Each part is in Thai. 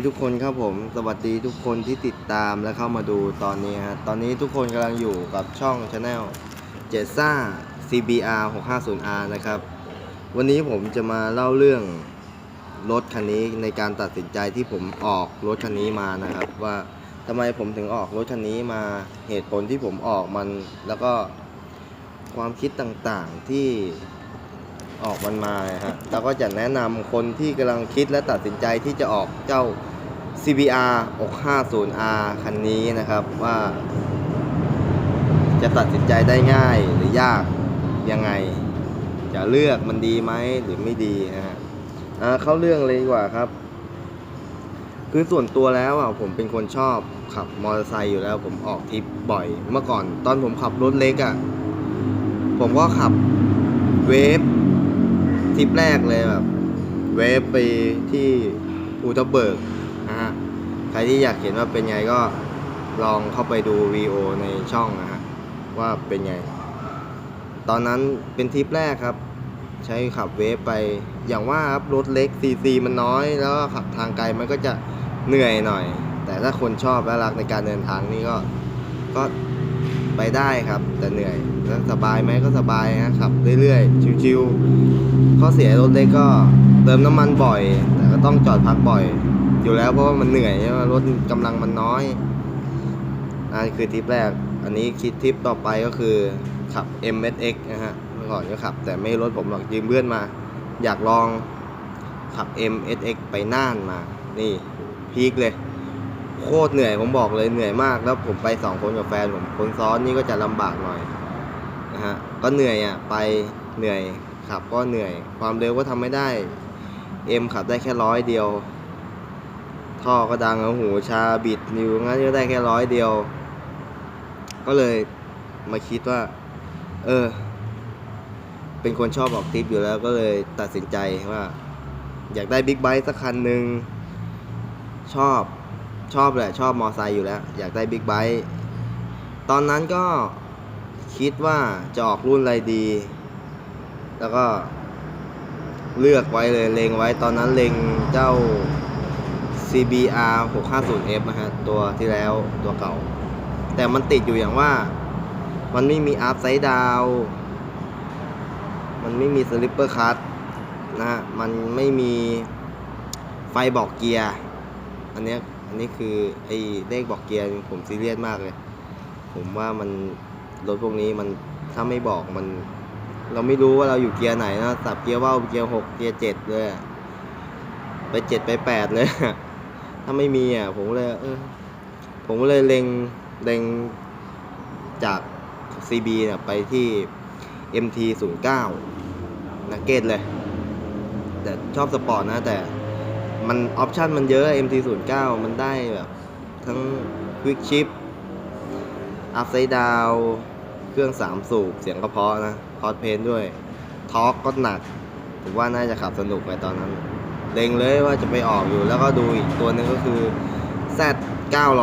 ีทุกคนครับผม สวัสดีทุกคนที่ติดตามและเข้ามาดูตอนนี้ฮะ ตอนนี้ทุกคนกำลังอยู่กับช่อง Channel เจซ่า CBR 650R นะครับ วันนี้ผมจะมาเล่าเรื่องรถคันนี้ในการตัดสินใจที่ผมออกรถคันนี้มานะครับ ว่าทำไมผมถึงออกรถคันนี้มาเหตุผลที่ผมออกมัน แล้วก็ความคิดต่างๆที่ออกมันมาฮะแล้วก็จะแนะนำคนที่กำลังคิดและตัดสินใจที่จะออกเจ้า CBR 650R คันนี้นะครับว่า จะตัดสินใจได้ง่ายหรือยากยังไง จะเลือกมันดีไหมหรือไม่ดีนะฮะอ่าเข้าเรื่องเลยดีกว่าครับ คือส่วนตัวแล้วอะผมเป็นคนชอบขับมอเตอร์ไซค์อยู่แล้ว ผมออกทริปบ่อย เมื่อก่อนตอนผมขับรถเล็กอะผมก็ขับเวฟทริปแรกเลยแบบเวฟไปที่อูทเบิร์ก ใครที่อยากเห็นว่าเป็นไงก็ลองเข้าไปดูวีโอในช่องนะฮะว่าเป็นไง ตอนนั้นเป็นทริปแรกครับ ใช้ขับเวฟไปอย่างว่าครับรถเล็กซีซีมันน้อย แล้วขับทางไกลมันก็จะเหนื่อยหน่อย แต่ถ้าคนชอบและรักในการเดินทางนี่ก็ก็ไปได้ครับ แต่เหนื่อยแล้วสบายไหมก็สบายนะขับเรื่อยๆชิวๆข้อเสียรถเล็กก็เติมน้ำมันบ่อย แต่ก็ต้องจอดพักบ่อย อยู่แล้วเพราะว่ามันเหนื่อยใช่ไหมรถกำลังมันน้อยนั่นคือทริปแรก อันนี้คิดทริปต่อไปก็คือขับ MSX นะฮะเมื่อก่อนก็ขับ แต่ไม่รถผมหรอกยืมเพื่อนมา อยากลองขับ MSX ไปน่านมา นี่พีคเลยโคตรเหนื่อยผมบอกเลยเหนื่อยมาก แล้วผมไปสองคนกับแฟนผมคนซ้อนนี่ก็จะลำบากหน่อยนะฮะก็เหนื่อยอะไปเหนื่อยขับก็เหนื่อย ความเร็วก็ทำไม่ได้เอ็มขับได้แค่ร้อยเดียว ท่อก็ดังเอาหูชาบิดนิวงั้นก็ได้แค่ร้อยเดียว ก็เลยมาคิดว่า เออ เป็นคนชอบออกทริปอยู่แล้วก็เลยตัดสินใจว่า อยากได้บิ๊กไบค์สักคันหนึ่งชอบชอบแหละ ชอบมอไซค์อยู่แล้ว อยากได้บิ๊กไบค์ตอนนั้นก็คิดว่าจะออกรุ่นอะไรดี แล้วก็เลือกไว้เลยเลงไว้ตอนนั้นเลงเจ้า CBR 650F นะฮะ ตัวที่แล้วตัวเก่า แต่มันติดอยู่อย่างว่า มันไม่มีอัพไซด์ดาวมันไม่มีสลิปเปอร์คัตนะฮะ มันไม่มีไฟบอกเกียร์ อันนี้อันนี้คือไอ้เลขบอกเกียร์ผมซีเรียสมากเลย ผมว่ามันรถพวกนี้มันถ้าไม่บอกมัน เราไม่รู้ว่าเราอยู่เกียร์ไหนนะสับเกียร์ว่าวเกียร์หกเกียร์เจ็ดเลยไปเจ็ดไปแปดเลยาไม่มีอะผมก็เลยเออผมก็เลยเล็งเล็งจาก CB เนี่ยไปที่ MT 0 9นักเก็ตเลย แต่ชอบสปอร์ตนะแต่มันออปชันมันเยอะ MT 0 9มันได้แบบ ทั้ง Quick Shift Upside Down เครื่อง3สูบ เสียงก็เพาะนะ พอดเพนด้วยทอร์กก็หนัก ผมว่าน่าจะขับสนุกไปตอนนั้น เล็งเลยว่าจะไปออกอยู่แล้วก็ดูอีกตัวหนึงก็คือ Z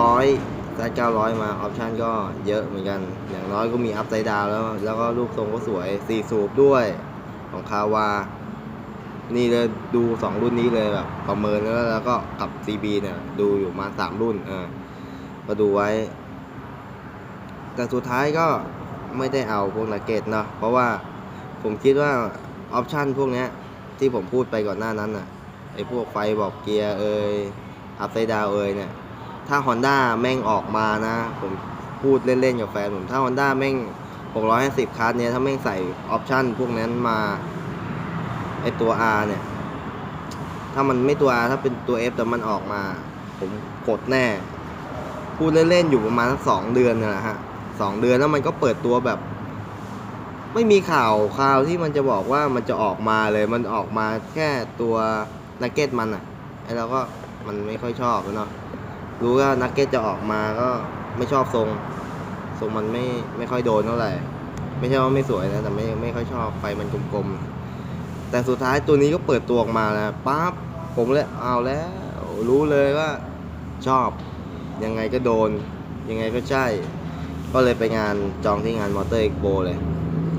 900 Z 900 มาออปชันก็เยอะเหมือนกัน อย่างน้อยก็มีอัพไซด์ดาวแล้ว แล้วก็รูปทรงก็สวย4สูบด้วยของคาวา นี่เลยดู 2 รุ่นนี้เลยแบบประเมินแล้วแล้วก็กับ CB เนี่ยดูอยู่มา 3 รุ่นเออก็ดูไว้ แต่สุดท้ายก็ไม่ได้เอาพวกนักเก็ตเนาะเพราะว่าผมคิดว่าออปชันพวกนี้ที่ผมพูดไปก่อนหน้านั้นอะ ไอ้พวกไฟบอกเกียร์เอ่ยอัพไซด์ดาวเอ่ยเนี่ย ถ้า Honda แม่งออกมานะ ผมพูดเล่นๆกับแฟนผม ถ้า Honda แม่ง 650 คัสเนี่ย ถ้าแม่งใส่ออปชันพวกนั้นมาไอตัว R เนี่ย ถ้ามันไม่ตัว R ถ้าเป็นตัว F แต่มันออกมา ผมกดแน่ พูดเล่นๆอยู่ประมาณสักสองเดือนนี่แหละฮะสองเดือนแล้วมันก็เปิดตัวแบบ ไม่มีข่าวข่าวที่มันจะบอกว่ามันจะออกมาเลย มันออกมาแค่ตัว นักเก็ตมันอะไอเราก็มันไม่ค่อยชอบเนาะรู้ว่านักเก็ตจะออกมาก็ไม่ชอบทรงทรงมันไม่ไม่ค่อยโดนเท่าไหร่ไม่ใช่ว่าไม่สวยนะแต่ไม่ไม่ค่อยชอบไฟมันกลมๆแต่สุดท้ายตัวนี้ก็เปิดตัวออกมาแล้วปั๊บผมเลยเอาแล้วรู้เลยว่าชอบยังไงก็โดน ยังไงก็ใช่ ก็เลยไปงานจองที่งานมอเตอร์เอ็กโปเลย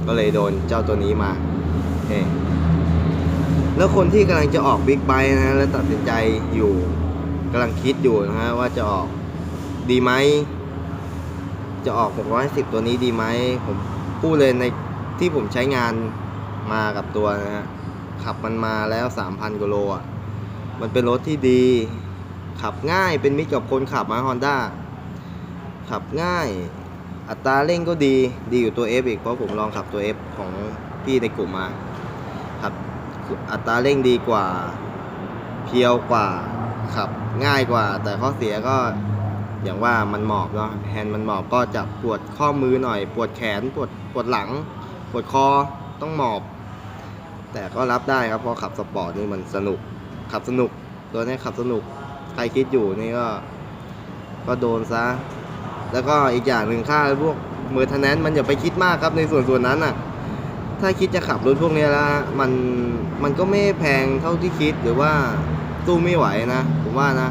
ก็เลยโดนเจ้าตัวนี้มาเอ แล้วคนที่กำลังจะออกบิ๊กไบค์นะแล้วตัดสินใจอยู่กำลังคิดอยู่นะฮะว่าจะออกดีไหมจะออก610ตัวนี้ดีไหมผมพูดเลยในที่ผมใช้งานมากับตัวนะฮะขับมันมาแล้ว 3,000กิโลอะมันเป็นรถที่ดี ขับง่ายเป็นมิตรกับคนขับมาฮอนด้าขับง่าย อัตราเร่งก็ดีดีอยู่ตัว F อีก เพราะผมลองขับตัว F ของพี่ในกลุ่มมาครับ อัตราเร่งดีกว่า เพียวกว่าขับง่ายกว่า แต่ข้อเสียก็อย่างว่ามันหมอบเนาะแฮนด์มันหมอบก็จะปวดข้อมือหน่อย ปวดแขนปวดปวดหลัง ปวดคอต้องหมอบ แต่ก็รับได้ครับเพราะขับสปอร์ตนี่มันสนุก ขับสนุกตัวนี้ขับสนุกใครคิดอยู่นี่ก็ ก็โดนซะ แล้วก็อีกอย่างหนึ่งค่าพวกเมอร์ทนแนนมันอย่าไปคิดมากครับในส่วนส่วนนั้นอะ ถ้าคิดจะขับรถพวกนี้แล้วมันมันก็ไม่แพงเท่าที่คิดหรือว่าสู้ไม่ไหวนะผมว่านะ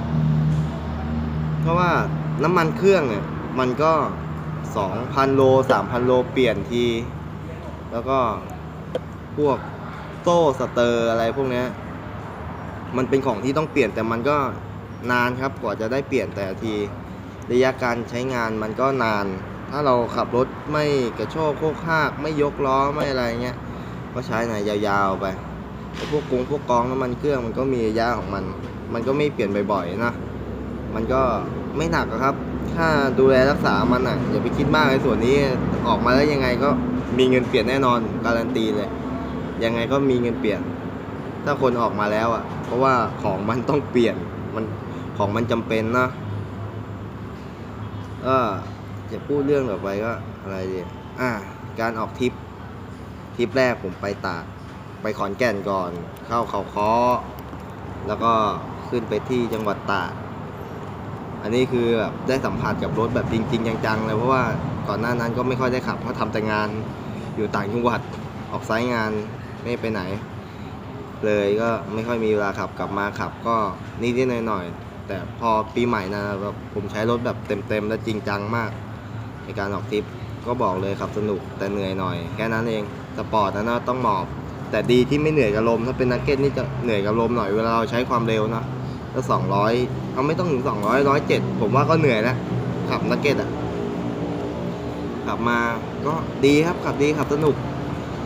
เพราะว่าน้ำมันเครื่องเนี่ยมันก็ 2,000 โล 3,000 โลเปลี่ยนที แล้วก็พวกโซ่สเตอร์อะไรพวกนี้มันเป็นของที่ต้องเปลี่ยนแต่มันก็นานครับกว่าจะได้เปลี่ยนแต่ทีระยะการใช้งานมันก็นาน ถ้าเราขับรถไม่กระโชกโคกหากไม่ยกล้อไม่อะไรเงี้ยก็ใช้ไหนยาวๆไปพวกกงพวกกองน้ำมันเครื่องมันก็มีระยะของมัน มันก็ไม่เปลี่ยนบ่อยๆนะมันก็ไม่หนักครับ ถ้าดูแลรักษามันอะอย่าไปคิดมากในส่วนนี้ออกมาแล้วยังไงก็มีเงินเปลี่ยนแน่นอนการันตีเลยยังไงก็มีเงินเปลี่ยน ถ้าคนออกมาแล้วอะ เพราะว่าของมันต้องเปลี่ยนมันของมันจำเป็นนะก็ จะพูดเรื่องต่อไปก็อะไรดีอ่า การออกทริปทริปแรกผมไปตาก ไปขอนแก่นก่อน เข้าเขาค้อ แล้วก็ขึ้นไปที่จังหวัดตาก อันนี้คือแบบได้สัมผัสกับรถแบบจริง ๆ จังๆเลยเพราะว่าก่อนหน้านั้นก็ไม่ค่อยได้ขับเพราะทำแต่งานอยู่ต่างจังหวัดออกไซต์งานไม่ไปไหน เลยก็ไม่ค่อยมีเวลาขับกลับมาขับ ก็นิดๆหน่อยๆแต่พอปีใหม่นะแบบผมใช้รถแบบเต็มๆและจริงจังมาก ในการออกทริปก็บอกเลยขับสนุกแต่เหนื่อยหน่อย แค่นั้นเองสปอร์ตนะเนะต้องหมอบ แต่ดีที่ไม่เหนื่อยกับลม ถ้าเป็นนักเก็ตนี่จะเหนื่อยกับลมหน่อยเวลาเราใช้ความเร็วนอะก็สองร้อยเอาไม่ต้องถึงสองร้อยร้อยเจ็ดผมว่าก็เหนื่อยแล้วขับนักเก็ตอะขับมาก็ดีครับขับดีขับสนุก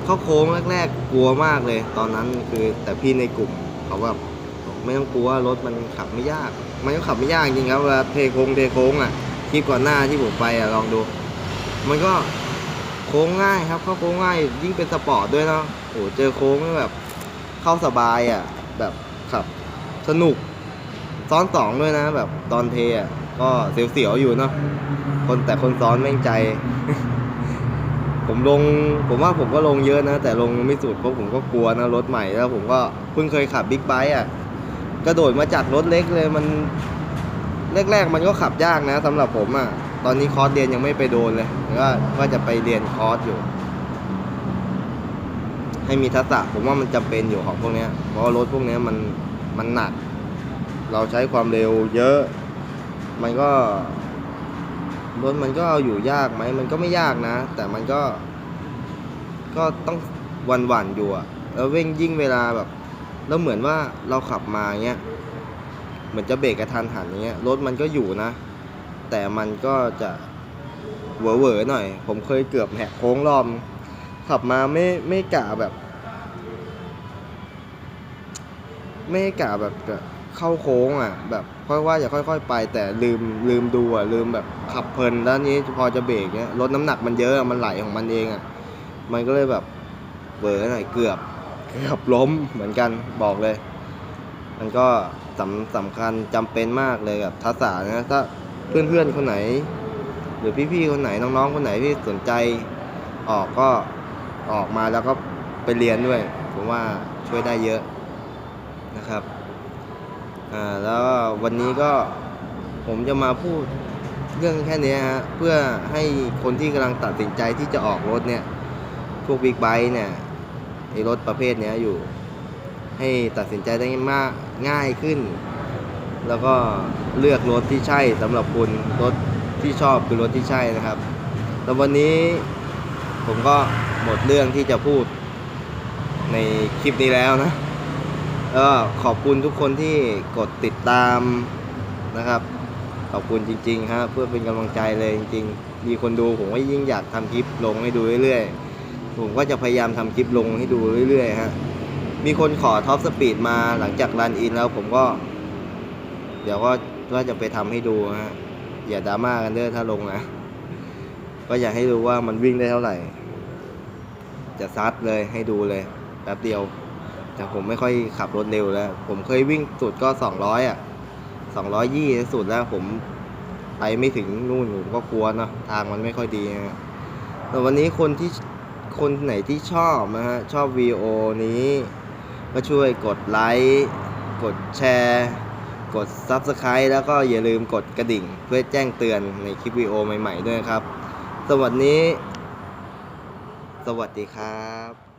เข้าโค้งแรก ๆ กลัวมากเลย ตอนนั้นคือแต่พี่ในกลุ่มเขาแบบไม่ต้องกลัวรถมันขับไม่ยาก มันก็ขับไม่ยากจริงครับเวลาเทโค้งเทโค้งอะ คลิปก่อนหน้าที่ผมไปอะลองดู มันก็โค้งง่ายครับ เข้าโค้งง่าย ยิ่งเป็นสปอร์ตด้วยเนาะโอ้เจอโค้งแล้วแบบเข้าสบายอะ แบบขับสนุก ซ้อนสองด้วยนะ แบบตอนเทอะก็เสียวๆอยู่เนาะคนแต่คนซ้อนแม่งใจ ผมลง ผมว่าผมก็ลงเยอะนะ แต่ลงไม่สุดเพราะผมก็กลัวนะรถใหม่แล้วผมก็เพิ่งเคยขับบิ๊กไบค์อะกระโดดมาจากรถเล็กเลยมัน แรกๆมันก็ขับยากนะสำหรับผมอะ ตอนนี้คอร์สเรียนยังไม่ไปโดนเลยก็ว่าจะไปเรียนคอร์สอยู่ ให้มีทักษะผมว่ามันจำเป็นอยู่ของพวกเนี้ยเพราะรถพวกเนี้ยมันมันหนัก เราใช้ความเร็วเยอะ มันก็รถมันก็เอาอยู่ยากไหมมันก็ไม่ยากนะ แต่มันก็ ก็ต้องวันหวันๆอยู่อะแล้วเร่งยิ่งเวลาแบบ แล้วเหมือนว่าเราขับมาเงี้ย เหมือนจะเบรกกระทันหันเงี้ยรถมันก็อยู่นะ แต่มันก็จะเหวอๆหน่อย ผมเคยเกือบแหกโค้งรอบขับมาไม่ไม่กะแบบ ไม่กะแบบเข้าโค้งอะ แบบค่อยว่าจะค่อย ๆ ไป แต่ลืมลืมดูอะลืมแบบขับเพลินแล้วนี้พอจะเบรกเนี้ยรถน้ำหนักมันเยอะอะมันไหลของมันเองอะมันก็เลยแบบเบอหน่อยเกือบเกือบล้มเหมือนกันบอกเลย มันก็ สำสำคัญจำเป็นมากเลยกับทักษะนะถ้าเพื่อนๆคนไหน หรือพี่ๆคนไหนน้องๆคนไหนที่สนใจออกก็ออกมาแล้วก็ไปเรียนด้วย ผมว่าช่วยได้เยอะนะครับอ่าแล้ววันนี้ก็ผมจะมาพูดเรื่องแค่นี้ฮะเพื่อให้คนที่กำลังตัดสินใจที่จะออกรถเนี่ย พวกบิ๊กไบค์เนี่ยไอรถประเภทนี้อยู่ ให้ตัดสินใจได้มากง่ายขึ้น แล้วก็เลือกรถที่ใช่สำหรับคุณรถที่ชอบคือรถที่ใช่นะครับแล้ววันนี้ผมก็หมดเรื่องที่จะพูดในคลิปนี้แล้วนะก็ขอบคุณทุกคนที่กดติดตามนะครับ ขอบคุณจริงๆครับเพื่อเป็นกำลังใจเลยจริงๆ มีคนดูผมก็ยิ่งอยากทำคลิปลงให้ดูเรื่อยๆ ผมก็จะพยายามทำคลิปลงให้ดูเรื่อยๆฮะ มีคนขอท็อปสปีดมาหลังจากรันอินแล้วผมก็ เดี๋ยวก็ว่าจะไปทำให้ดูฮะ อย่าดราม่ากันเด้อถ้าลงนะ ก็อยากให้ดูว่ามันวิ่งได้เท่าไหร่ จะซัดเลยให้ดูเลยแป๊บเดียว แต่ผมไม่ค่อยขับรถเร็วแล้ว ผมเคยวิ่งสุดก็สองร้อยอะสองร้อยยี่สุดแล้วผมไปไม่ถึงนู่นผมก็กลัวเนาะทางมันไม่ค่อยดีนะแต่วันนี้คนที่คนไหนที่ชอบนะฮะ ชอบวีโอนี้ ก็ช่วยกดไลค์กดแชร์ กด Subscribe แล้วก็อย่าลืมกดกระดิ่ง เพื่อแจ้งเตือนในคลิปวิดีโอใหม่ ๆ ด้วยครับ สวัสดี สวัสดีครับ